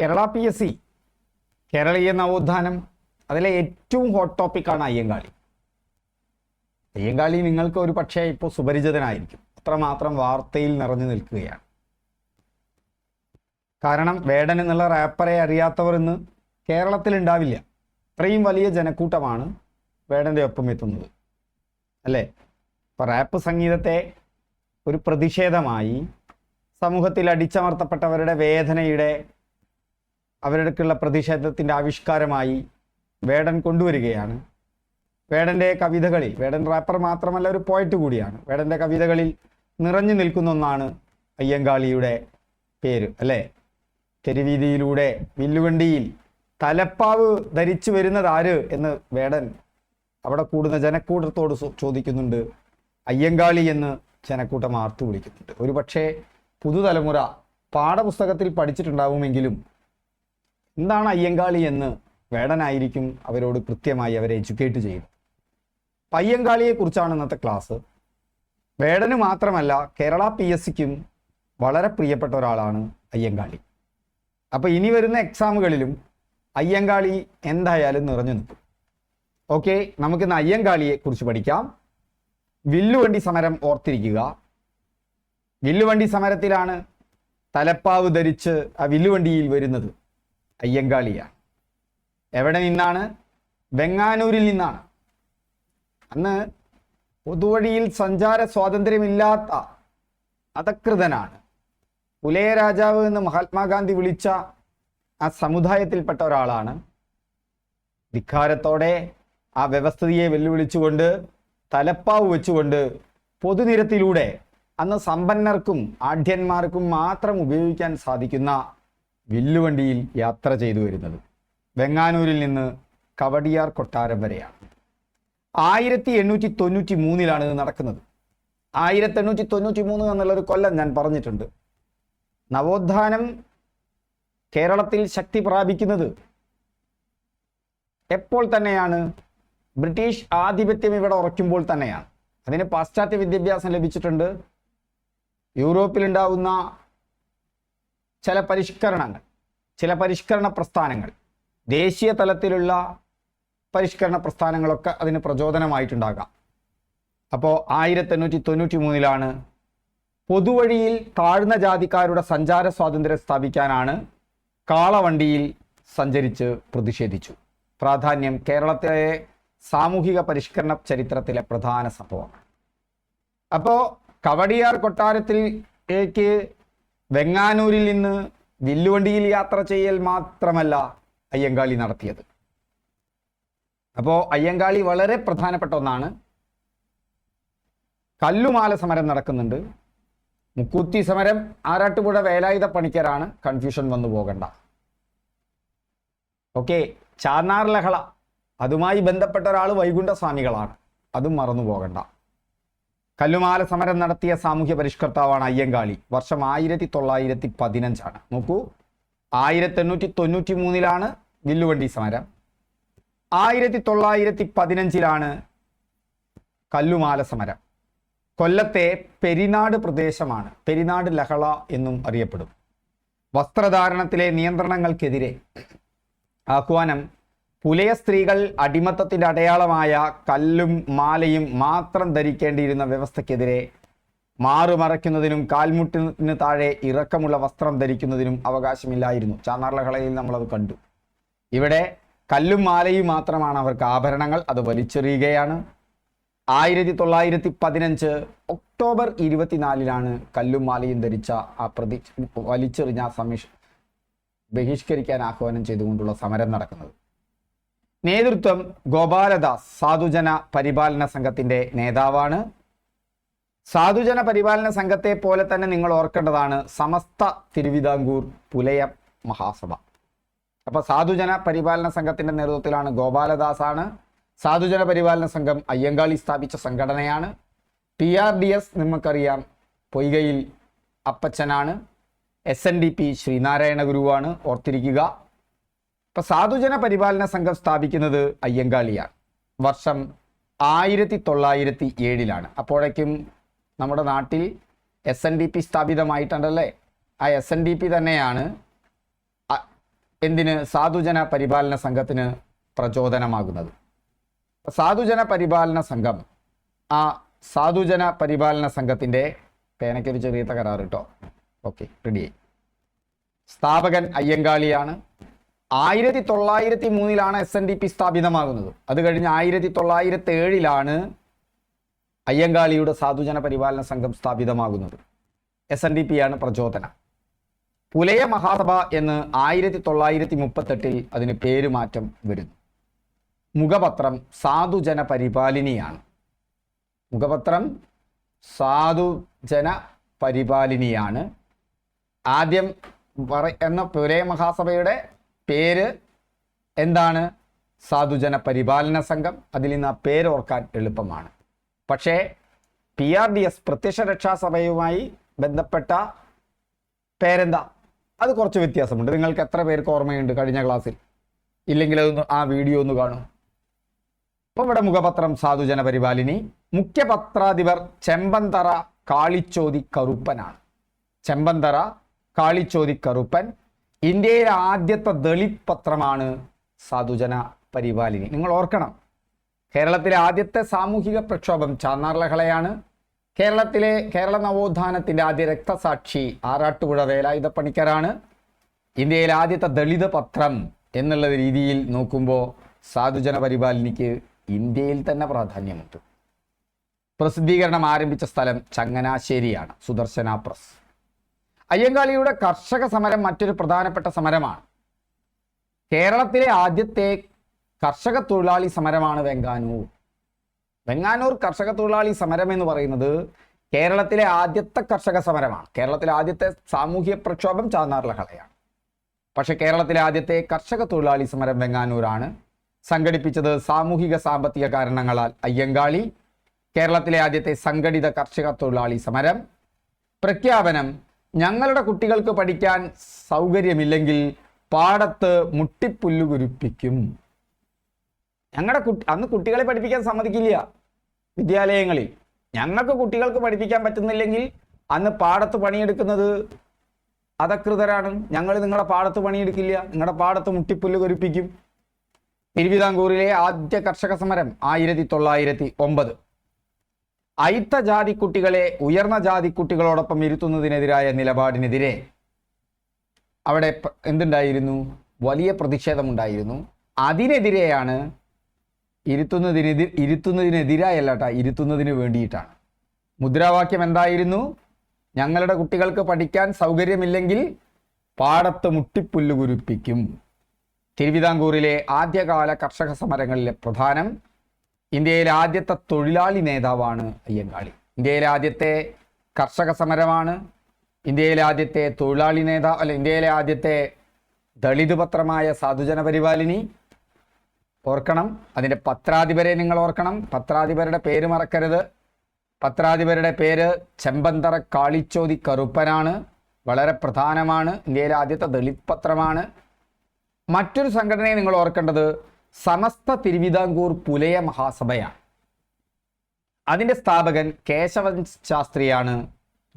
Kerala P S C കേരളീയ നവോത്ഥാനം അതിലെ ഏറ്റവും ഹോട്ട് ടോപ്പിക്കാണ് അയ്യങ്കാളി. അയ്യങ്കാളി നിങ്ങൾക്ക് ഒരു പക്ഷേ ഇപ്പോൾ സുപരിചിതനായിരിക്കും. അത്രമാത്രം വാർത്തയിൽ നിറഞ്ഞു നിൽക്കുകയാണ്. കാരണം വേടൻ എന്നുള്ള റാപ്പറെ അറിയാത്തവർ ഇന്ന് കേരളത്തിൽ ഉണ്ടാവില്ല. അത്രയും വലിയ ജനക്കൂട്ടമാണ് വേടന്റെ ഒപ്പം എത്തുന്നത്. അല്ലേ? ഇപ്പം റാപ്പ് സംഗീതത്തെ ഒരു പ്രതിഷേധമായി സമൂഹത്തിൽ അടിച്ചമർത്തപ്പെട്ടവരുടെ വേദനയുടെ അവരുടെക്കുള്ള പ്രതിഷേധത്തിന്റെ ആവിഷ്കാരമായി വേടൻ കൊണ്ടുവരികയാണ്. വേടന്റെ കവിതകളിൽ വേടൻ റാപ്പർ മാത്രമല്ല ഒരു പോയറ്റ് കൂടിയാണ്. വേടന്റെ കവിതകളിൽ നിറഞ്ഞു നിൽക്കുന്ന ഒന്നാണ് അയ്യങ്കാളിയുടെ പേര് അല്ലേ? തെരുവീതിയിലൂടെ വില്ലുവണ്ടിയിൽ തലപ്പാവ് ധരിച്ചു വരുന്നത് ആര് എന്ന് വേടൻ അവിടെ കൂടുന്ന ജനക്കൂട്ടത്തോട് ചോദിക്കുന്നുണ്ട്. അയ്യങ്കാളി എന്ന് ജനക്കൂട്ടം ആർത്തു വിളിക്കുന്നുണ്ട്. ഒരുപക്ഷെ പുതുതലമുറ പാഠപുസ്തകത്തിൽ പഠിച്ചിട്ടുണ്ടാവുമെങ്കിലും എന്താണ് അയ്യങ്കാളി എന്ന് വേടനായിരിക്കും അവരോട് കൃത്യമായി അവരെ എഡ്യൂക്കേറ്റ് ചെയ്യും പയ്യങ്കാളിയെക്കുറിച്ചാണ് ഇന്നത്തെ ക്ലാസ് വേടന് മാത്രമല്ല കേരള പി എസ് സിക്കും വളരെ പ്രിയപ്പെട്ട ഒരാളാണ് അയ്യങ്കാളി. അപ്പോൾ ഇനി വരുന്ന എക്സാമുകളിലും അയ്യങ്കാളി എന്തായാലും നിറഞ്ഞു നിൽക്കും. ഓക്കെ നമുക്കിന്ന് അയ്യങ്കാളിയെ കുറിച്ച് പഠിക്കാം. വില്ലുവണ്ടി സമരം ഓർത്തിരിക്കുക. വില്ലുവണ്ടി സമരത്തിലാണ് തലപ്പാവ് ധരിച്ച് ആ വില്ലുവണ്ടിയിൽ വരുന്നത്. അയ്യങ്കാളിയാണ് എവിടെ നിന്നാണ്? വെങ്ങാനൂരിൽ നിന്നാണ്. അന്ന് പൊതുവഴിയിൽ സഞ്ചാര സ്വാതന്ത്ര്യമില്ലാത്ത അധകൃതനാണ്. പുലയ രാജാവ് എന്ന് മഹാത്മാഗാന്ധി വിളിച്ച ആ സമുദായത്തിൽപ്പെട്ട ഒരാളാണ്. ധിക്കാരത്തോടെ ആ വ്യവസ്ഥിതിയെ വെല്ലുവിളിച്ചുകൊണ്ട് തലപ്പാവ് വെച്ചുകൊണ്ട് പൊതുനിരത്തിലൂടെ അന്ന് സമ്പന്നർക്കും ആഢ്യന്മാർക്കും മാത്രം ഉപയോഗിക്കാൻ സാധിക്കുന്ന വില്ലുവണ്ടിയിൽ യാത്ര ചെയ്തു വരുന്നത്. വെങ്ങാനൂരിൽ നിന്ന് കവടിയാർ കൊട്ടാരം വരെയാണ്. ആയിരത്തി എണ്ണൂറ്റി തൊണ്ണൂറ്റി മൂന്നിലാണ് ഇത് നടക്കുന്നത്. ആയിരത്തി എണ്ണൂറ്റി തൊണ്ണൂറ്റി മൂന്ന് എന്നുള്ളൊരു കൊല്ലം ഞാൻ പറഞ്ഞിട്ടുണ്ട്. നവോത്ഥാനം കേരളത്തിൽ ശക്തി പ്രാപിക്കുന്നത് എപ്പോൾ തന്നെയാണ്? ബ്രിട്ടീഷ് ആധിപത്യം ഇവിടെ ഉറയ്ക്കുമ്പോൾ തന്നെയാണ്. അതിന് പാശ്ചാത്യ വിദ്യാഭ്യാസം ലഭിച്ചിട്ടുണ്ട്. യൂറോപ്പിലുണ്ടാവുന്ന ചില പരിഷ്കരണങ്ങൾ ചില പരിഷ്കരണ പ്രസ്ഥാനങ്ങൾ ദേശീയ തലത്തിലുള്ള പരിഷ്കരണ പ്രസ്ഥാനങ്ങളൊക്കെ അതിന് പ്രചോദനമായിട്ടുണ്ടാകാം. അപ്പോൾ ആയിരത്തി എണ്ണൂറ്റി തൊണ്ണൂറ്റി മൂന്നിലാണ് പൊതുവഴിയിൽ താഴ്ന്ന ജാതിക്കാരുടെ സഞ്ചാര സ്വാതന്ത്ര്യം സ്ഥാപിക്കാനാണ് കാളവണ്ടിയിൽ സഞ്ചരിച്ച് പ്രതിഷേധിച്ചു. പ്രാധാന്യം കേരളത്തിലെ സാമൂഹിക പരിഷ്കരണ ചരിത്രത്തിലെ പ്രധാന സംഭവമാണ്. അപ്പോൾ കവടിയാർ കൊട്ടാരത്തിലേക്ക് വെങ്ങാനൂരിൽ നിന്ന് വില്ലുവണ്ടിയിൽ യാത്ര ചെയ്യൽ മാത്രമല്ല അയ്യങ്കാളി നടത്തിയത്. അപ്പോൾ അയ്യങ്കാളി വളരെ പ്രധാനപ്പെട്ട ഒന്നാണ്. കല്ലുമാല സമരം നടക്കുന്നുണ്ട്. മുക്കൂത്തി സമരം ആറാട്ടുപുഴ വേലായുധ പണിക്കരാണ് കൺഫ്യൂഷൻ വന്നു പോകണ്ട. ഓക്കെ ചാർനാർ ലഹള അതുമായി ബന്ധപ്പെട്ട ഒരാൾ വൈകുണ്ഠസ്വാമികളാണ്. അതും മറന്നു പോകണ്ട. കല്ലുമാല സമരം നടത്തിയ സാമൂഹ്യ പരിഷ്കർത്താവാണ് അയ്യങ്കാളി. വർഷം ആയിരത്തി തൊള്ളായിരത്തി പതിനഞ്ചാണ് നോക്കൂ. ആയിരത്തി എണ്ണൂറ്റി തൊണ്ണൂറ്റി മൂന്നിലാണ് വില്ലുവണ്ടി സമരം. ആയിരത്തി തൊള്ളായിരത്തി പതിനഞ്ചിലാണ് കല്ലുമാല സമരം. കൊല്ലത്തെ പെരിനാട് പ്രദേശമാണ്. പെരിനാട് ലഹള എന്നും അറിയപ്പെടും. വസ്ത്രധാരണത്തിലെ നിയന്ത്രണങ്ങൾക്കെതിരെ ആഹ്വാനം പുലയ സ്ത്രീകൾ അടിമത്തത്തിന്റെ അടയാളമായ കല്ലും മാലയും മാത്രം ധരിക്കേണ്ടിയിരുന്ന വ്യവസ്ഥയ്ക്കെതിരെ മാറുമറയ്ക്കുന്നതിനും കാൽമുട്ടിന് താഴെ ഇറക്കമുള്ള വസ്ത്രം ധരിക്കുന്നതിനും അവകാശമില്ലായിരുന്നു. ചാന്നാർലഹളയിൽ നമ്മളത് കണ്ടു. ഇവിടെ കല്ലും മാലയും മാത്രമാണ് അവർക്ക് ആഭരണങ്ങൾ. അത് വലിച്ചെറിയുകയാണ്. ആയിരത്തി തൊള്ളായിരത്തി പതിനഞ്ച് ഒക്ടോബർ ഇരുപത്തിനാലിലാണ് കല്ലും മാലയും ധരിച്ച ആ പ്രതി വലിച്ചെറിഞ്ഞ സമീഷ ബഹിഷ്കരിക്കാൻ ആഹ്വാനം ചെയ്തുകൊണ്ടുള്ള സമരം നടക്കുന്നത്. നേതൃത്വം ഗോപാലദാസ് സാധുജന പരിപാലന സംഘത്തിന്റെ നേതാവാണ്. സാധുജന പരിപാലന സംഘത്തെ പോലെ തന്നെ നിങ്ങൾ ഓർക്കേണ്ടതാണ് സമസ്ത തിരുവിതാംകൂർ പുലയ മഹാസഭ. അപ്പൊ സാധുജന പരിപാലന സംഘത്തിന്റെ നേതൃത്വത്തിലാണ് ഗോപാലദാസ് ആണ് സാധുജന പരിപാലന സംഘം അയ്യങ്കാളി സ്ഥാപിച്ച സംഘടനയാണ്. പി ആർ ഡി എസ് നിങ്ങൾക്കറിയാം പൊയ്കയിൽ അപ്പച്ചനാണ്. S N D P Sreenarayana ഗുരുവാണ് ഓർത്തിരിക്കുക. ഇപ്പൊ സാധുജന പരിപാലന സംഘം സ്ഥാപിക്കുന്നത് അയ്യങ്കാളിയാണ്. വർഷം ആയിരത്തി തൊള്ളായിരത്തി ഏഴിലാണ് അപ്പോഴേക്കും നമ്മുടെ നാട്ടിൽ എസ് എൻ ഡി പി സ്ഥാപിതമായിട്ടുണ്ടല്ലേ? ആ എസ് എൻ ഡി പി തന്നെയാണ് എന്തിന് സാധുജന പരിപാലന സംഘത്തിന് പ്രചോദനമാകുന്നത്. സാധുജന പരിപാലന സംഘം ആ സാധുജന പരിപാലന സംഘത്തിന്റെ പേനയ്ക്കൊരു ചെറിയ തകരാറ് കേട്ടോ ഓക്കെ റെഡിയായി സ്ഥാപകൻ അയ്യങ്കാളിയാണ്. ആയിരത്തി തൊള്ളായിരത്തി മൂന്നിലാണ് എസ് എൻ ഡി പി സ്ഥാപിതമാകുന്നത്. അത് കഴിഞ്ഞ് ആയിരത്തി തൊള്ളായിരത്തി ഏഴിലാണ് അയ്യങ്കാളിയുടെ സാധുജന പരിപാലന സംഘം സ്ഥാപിതമാകുന്നത്. എസ് എൻ ഡി പി ആണ് പ്രചോദനം. പുലയ മഹാസഭ എന്ന് ആയിരത്തി തൊള്ളായിരത്തി മുപ്പത്തെട്ടിൽ അതിന് പേരുമാറ്റം വരുന്നു. മുഖപത്രം സാധുജന പരിപാലിനിയാണ്. മുഖപത്രം സാധുജന പരിപാലിനിയാണ്. ആദ്യം എന്ന പുലയ മഹാസഭയുടെ പേര് എന്താണ്? സാധുജന പരിപാലന സംഘം. അതിൽ നിന്ന് ആ പേര് ഓർക്കാൻ എളുപ്പമാണ്. പക്ഷേ പി ആർ ഡി എസ് പ്രത്യക്ഷ രക്ഷാസഭയുമായി ബന്ധപ്പെട്ട പേരെന്താ? അത് കുറച്ച് വ്യത്യാസമുണ്ട്. നിങ്ങൾക്ക് എത്ര പേർക്ക് ഓർമ്മയുണ്ട് കഴിഞ്ഞ ക്ലാസ്സിൽ? ഇല്ലെങ്കിൽ അതൊന്ന് ആ വീഡിയോ ഒന്ന് കാണൂ. അപ്പോൾ ഇവിടെ മുഖപത്രം സാധുജന പരിപാലിനി. മുഖ്യപത്രാധിപർ ചെമ്പന്തറ കാളിച്ചോതി കറുപ്പനാണ്. ചെമ്പന്തറ കാളിച്ചോതി കറുപ്പൻ. ഇന്ത്യയിലെ ആദ്യത്തെ ദളിത് പത്രമാണ് സാധുജന പരിപാലിനി. നിങ്ങൾ ഓർക്കണം കേരളത്തിലെ ആദ്യത്തെ സാമൂഹിക പ്രക്ഷോഭം ചാന്നാർ കേരളത്തിലെ കേരള നവോത്ഥാനത്തിന്റെ ആദ്യ രക്തസാക്ഷി ആറാട്ടുപുഴ വേലായുധ പണിക്കരാണ്. ഇന്ത്യയിലെ ആദ്യത്തെ ദളിത് പത്രം എന്നുള്ള രീതിയിൽ നോക്കുമ്പോൾ സാധുജന പരിപാലനിക്ക് ഇന്ത്യയിൽ തന്നെ പ്രാധാന്യമുണ്ട്. പ്രസിദ്ധീകരണം ആരംഭിച്ച സ്ഥലം ചങ്ങനാശ്ശേരിയാണ് സുദർശന പ്രസ്. അയ്യങ്കാളിയുടെ കർഷക സമരം മറ്റൊരു പ്രധാനപ്പെട്ട സമരമാണ്. കേരളത്തിലെ ആദ്യത്തെ കർഷക തൊഴിലാളി സമരമാണ് വെങ്കാനൂർ വെങ്ങാനൂർ കർഷക തൊഴിലാളി സമരം എന്ന് പറയുന്നത് കേരളത്തിലെ ആദ്യത്തെ കർഷക സമരമാണ്. കേരളത്തിലെ ആദ്യത്തെ സാമൂഹ്യ പ്രക്ഷോഭം ചാന്നാർ ലഹളയാണ് പക്ഷെ കേരളത്തിലെ ആദ്യത്തെ കർഷക തൊഴിലാളി സമരം വെങ്ങാനൂരാണ്. സംഘടിപ്പിച്ചത് സാമൂഹിക സാമ്പത്തിക കാരണങ്ങളാൽ അയ്യങ്കാളി കേരളത്തിലെ ആദ്യത്തെ സംഘടിത കർഷക തൊഴിലാളി സമരം പ്രഖ്യാപനം ഞങ്ങളുടെ കുട്ടികൾക്ക് പഠിക്കാൻ സൗകര്യമില്ലെങ്കിൽ പാടത്ത് മുട്ടിപ്പുല്ല് കുരുപ്പിക്കും. ഞങ്ങളുടെ കുട്ടി അന്ന് കുട്ടികളെ പഠിപ്പിക്കാൻ സമ്മതിക്കില്ല വിദ്യാലയങ്ങളിൽ. ഞങ്ങൾക്ക് കുട്ടികൾക്ക് പഠിപ്പിക്കാൻ പറ്റുന്നില്ലെങ്കിൽ അന്ന് പാടത്ത് പണിയെടുക്കുന്നത് അധകൃതരാണ്. ഞങ്ങൾ നിങ്ങളുടെ പാടത്ത് പണിയെടുക്കില്ല. നിങ്ങളുടെ പാടത്ത് മുട്ടിപ്പുല്ല് കുരിപ്പിക്കും. തിരുവിതാംകൂറിലെ ആദ്യ കർഷക സമരം ആയിരത്തി തൊള്ളായിരത്തി ഒമ്പത്. അയിത്ത ജാതി കുട്ടികളെ ഉയർന്ന ജാതി കുട്ടികളോടൊപ്പം ഇരുത്തുന്നതിനെതിരായ നിലപാടിനെതിരെ അവിടെ എന്തുണ്ടായിരുന്നു? വലിയ പ്രതിഷേധമുണ്ടായിരുന്നു. അതിനെതിരെയാണ് ഇരുത്തുന്നതിനെതിർ ഇരുത്തുന്നതിനെതിരായല്ല കേട്ടോ ഇരുത്തുന്നതിന് വേണ്ടിയിട്ടാണ്. മുദ്രാവാക്യം എന്തായിരുന്നു? ഞങ്ങളുടെ കുട്ടികൾക്ക് പഠിക്കാൻ സൗകര്യമില്ലെങ്കിൽ പാടത്ത് മുട്ടിപ്പുല്ല് കുരിപ്പിക്കും. തിരുവിതാംകൂറിലെ ആദ്യകാല കർഷക സമരങ്ങളിലെ പ്രധാനം ഇന്ത്യയിലെ ആദ്യത്തെ തൊഴിലാളി നേതാവാണ് അയ്യങ്കാളി. ഇന്ത്യയിലെ ആദ്യത്തെ കർഷക സമരമാണ്. ഇന്ത്യയിലെ ആദ്യത്തെ തൊഴിലാളി നേതാവ് അല്ല ഇന്ത്യയിലെ ആദ്യത്തെ ദളിത് പത്രമായ സാധുജന പരിപാലിനി ഓർക്കണം അതിന്റെ പത്രാധിപരെ നിങ്ങൾ ഓർക്കണം. പത്രാധിപരുടെ പേര് മറക്കരുത്. പത്രാധിപരുടെ പേര് ചെമ്പന്തറ കാളിച്ചോതി കറുപ്പനാണ്. വളരെ പ്രധാനമാണ്. ഇന്ത്യയിലെ ആദ്യത്തെ ദളിത് പത്രമാണ്. മറ്റൊരു സംഘടനയെ നിങ്ങൾ ഓർക്കേണ്ടത് സമസ്ത തിരുവിതാംകൂർ പുലയ മഹാസഭയാണ്. അതിന്റെ സ്ഥാപകൻ കേശവൻ ശാസ്ത്രിയാണ്.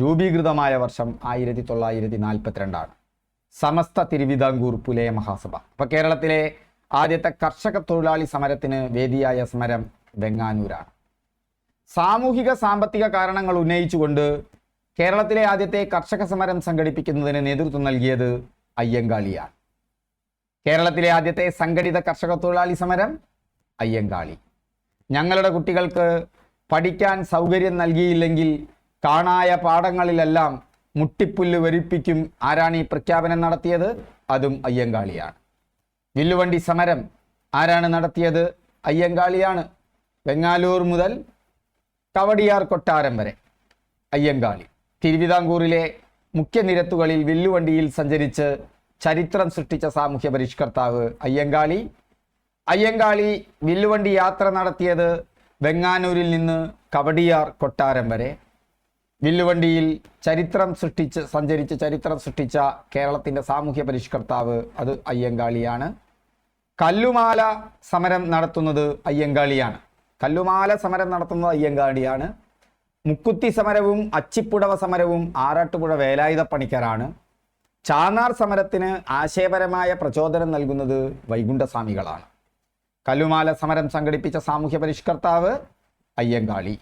രൂപീകൃതമായ വർഷം ആയിരത്തി തൊള്ളായിരത്തി നാൽപ്പത്തിരണ്ടാണ് സമസ്ത തിരുവിതാംകൂർ പുലയ മഹാസഭ. അപ്പോൾ കേരളത്തിലെ ആദ്യത്തെ കർഷക തൊഴിലാളി സമരത്തിന് വേദിയായ സമരം വെങ്ങാനൂരാണ്. സാമൂഹിക സാമ്പത്തിക കാരണങ്ങൾ ഉന്നയിച്ചുകൊണ്ട് കേരളത്തിലെ ആദ്യത്തെ കർഷക സമരം സംഘടിപ്പിക്കുന്നതിന് നേതൃത്വം നൽകിയത് അയ്യങ്കാളിയാണ്. കേരളത്തിലെ ആദ്യത്തെ സംഘടിത കർഷക തൊഴിലാളി സമരം അയ്യങ്കാളി. ഞങ്ങളുടെ കുട്ടികൾക്ക് പഠിക്കാൻ സൗകര്യം നൽകിയില്ലെങ്കിൽ കാണായ പാഠങ്ങളിലെല്ലാം മുട്ടിപ്പുല്ല് വരിപ്പിക്കും ആരാണ് ഈ പ്രഖ്യാപനം നടത്തിയത്? അതും അയ്യങ്കാളിയാണ്. വില്ലുവണ്ടി സമരം ആരാണ് നടത്തിയത്? അയ്യങ്കാളിയാണ്. വെങ്ങാലൂർ മുതൽ കവടിയാർ കൊട്ടാരം വരെ അയ്യങ്കാളി. തിരുവിതാംകൂറിലെ മുഖ്യ നിരത്തുകളിൽ വില്ലുവണ്ടിയിൽ സഞ്ചരിച്ച് ചരിത്രം സൃഷ്ടിച്ച സാമൂഹ്യ പരിഷ്കർത്താവ് അയ്യങ്കാളി. അയ്യങ്കാളി വില്ലുവണ്ടി യാത്ര നടത്തിയത് വെങ്ങാനൂരിൽ നിന്ന് കവടിയാർ കൊട്ടാരം വരെ. വില്ലുവണ്ടിയിൽ ചരിത്രം സൃഷ്ടിച്ച് സഞ്ചരിച്ച് ചരിത്രം സൃഷ്ടിച്ച കേരളത്തിന്റെ സാമൂഹ്യ പരിഷ്കർത്താവ് അത് അയ്യങ്കാളിയാണ്. കല്ലുമാല സമരം നടത്തുന്നത് അയ്യങ്കാളിയാണ്. കല്ലുമാല സമരം നടത്തുന്നത് അയ്യങ്കാളിയാണ്. മുക്കുത്തി സമരവും അച്ചിപ്പുടവ സമരവും ആറാട്ടുപുഴ വേലായുധ പണിക്കരാണ് ചാന്നാർ സമരത്തിന് ആശയപരമായ പ്രചോദനം നൽകുന്നത് വൈകുണ്ഠസ്വാമികളാണ്. കല്ലുമാല സമരം സംഘടിപ്പിച്ച സാമൂഹ്യ പരിഷ്കർത്താവ് അയ്യങ്കാളി.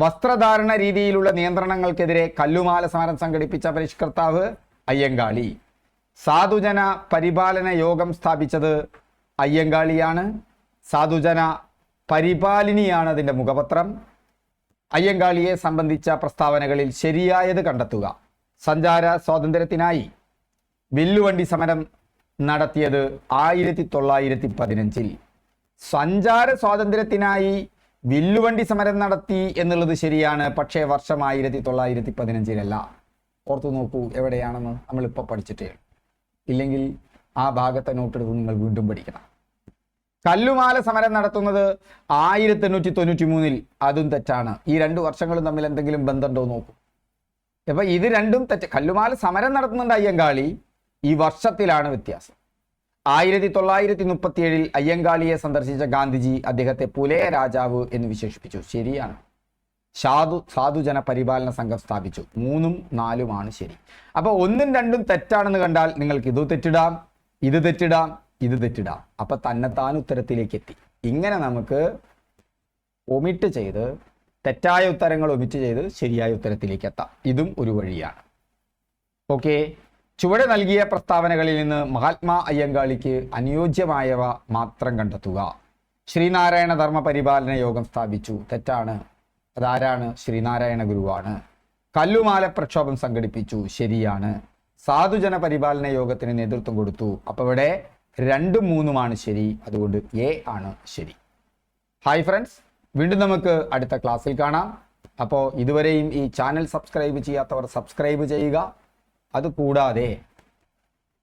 വസ്ത്രധാരണ രീതിയിലുള്ള നിയന്ത്രണങ്ങൾക്കെതിരെ കല്ലുമാല സമരം സംഘടിപ്പിച്ച പരിഷ്കർത്താവ് അയ്യങ്കാളി. സാധുജന പരിപാലന യോഗം സ്ഥാപിച്ചത് അയ്യങ്കാളിയാണ്. സാധുജന പരിപാലിനിയാണ് അതിന്റെ മുഖപത്രം. അയ്യങ്കാളിയെ സംബന്ധിച്ച പ്രസ്താവനകളിൽ ശരിയായത് കണ്ടെത്തുക. സഞ്ചാര സ്വാതന്ത്ര്യത്തിനായി വില്ലുവണ്ടി സമരം നടത്തിയത് ആയിരത്തി തൊള്ളായിരത്തി പതിനഞ്ചിൽ സഞ്ചാര സ്വാതന്ത്ര്യത്തിനായി വില്ലുവണ്ടി സമരം നടത്തി എന്നുള്ളത് ശരിയാണ് പക്ഷേ വർഷം ആയിരത്തി തൊള്ളായിരത്തി പതിനഞ്ചിലല്ല ഓർത്തു നോക്കൂ എവിടെയാണെന്ന് നമ്മളിപ്പോൾ പഠിച്ചിട്ടേ. ഇല്ലെങ്കിൽ ആ ഭാഗത്തെ നോട്ടെടുത്ത് നിങ്ങൾ വീണ്ടും പഠിക്കണം. കല്ലുമാല സമരം നടത്തുന്നത് ആയിരത്തി എണ്ണൂറ്റി തൊണ്ണൂറ്റി മൂന്നിൽ അതും തെറ്റാണ്. ഈ രണ്ട് വർഷങ്ങളും തമ്മിൽ എന്തെങ്കിലും ബന്ധമുണ്ടോ നോക്കൂ. അപ്പൊ ഇത് രണ്ടും തെറ്റ്. കല്ലുമാല സമരം നടത്തുന്നുണ്ട് അയ്യങ്കാളി. ഈ വർഷത്തിലാണ് വ്യത്യാസം. ആയിരത്തി തൊള്ളായിരത്തി മുപ്പത്തി ഏഴിൽ അയ്യങ്കാളിയെ സന്ദർശിച്ച ഗാന്ധിജി അദ്ദേഹത്തെ പുലയ രാജാവ് എന്ന് വിശേഷിപ്പിച്ചു. ശരിയാണ്. സാധു സാധുജന പരിപാലന സംഘം സ്ഥാപിച്ചു. മൂന്നും നാലുമാണ് ശരി. അപ്പൊ ഒന്നും രണ്ടും തെറ്റാണെന്ന് കണ്ടാൽ നിങ്ങൾക്ക് ഇത് തെറ്റിടാം ഇത് തെറ്റിടാം ഇത് തെറ്റിടാം. അപ്പൊ തന്നെത്താൻ ഉത്തരത്തിലേക്ക് എത്തി. ഇങ്ങനെ നമുക്ക് ഒമിറ്റ് ചെയ്ത് തെറ്റായ ഉത്തരങ്ങൾ ഒമിറ്റ് ചെയ്ത് ശരിയായ ഉത്തരത്തിലേക്ക് എത്താം ഇതും ഒരു വഴിയാണ്. ഓക്കെ ചുവടെ നൽകിയ പ്രസ്താവനകളിൽ നിന്ന് മഹാത്മാ അയ്യങ്കാളിക്ക് അനുയോജ്യമായവ മാത്രം കണ്ടെത്തുക. ശ്രീനാരായണ ധർമ്മ പരിപാലന യോഗം സ്ഥാപിച്ചു. തെറ്റാണ്. അതാരാണ്? ശ്രീനാരായണ ഗുരുവാണ്. കല്ലുമാല പ്രക്ഷോഭം സംഘടിപ്പിച്ചു. ശരിയാണ്. സാധുജന പരിപാലന യോഗത്തിന് നേതൃത്വം കൊടുത്തു. അപ്പോൾ ഇവിടെ രണ്ടും മൂന്നുമാണ് ശരി. അതുകൊണ്ട് എ ആണ് ശരി. ഹായ് ഫ്രണ്ട്സ് വീണ്ടും നമുക്ക് അടുത്ത ക്ലാസ്സിൽ കാണാം. അപ്പോൾ ഇതുവരെയും ഈ ചാനൽ സബ്സ്ക്രൈബ് ചെയ്യാത്തവർ സബ്സ്ക്രൈബ് ചെയ്യുക. അതുകൂടാതെ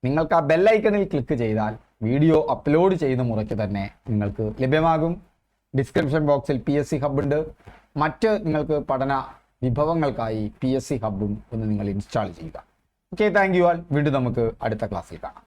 നിങ്ങൾക്ക് ആ ബെല്ലൈക്കണിൽ ക്ലിക്ക് ചെയ്താൽ വീഡിയോ അപ്ലോഡ് ചെയ്യുന്ന മുറയ്ക്ക് തന്നെ നിങ്ങൾക്ക് ലഭ്യമാകും. ഡിസ്ക്രിപ്ഷൻ ബോക്സിൽ പി എസ് സി ഹബ് ഉണ്ട്. മറ്റ് നിങ്ങൾക്ക് പഠന വിഭവങ്ങൾക്കായി പി എസ് സി ഹബും ഒന്ന് നിങ്ങൾ ഇൻസ്റ്റാൾ ചെയ്യുക. ഓക്കെ താങ്ക് യു ആൾ വീണ്ടും നമുക്ക് അടുത്ത ക്ലാസ്സിൽ കാണാം.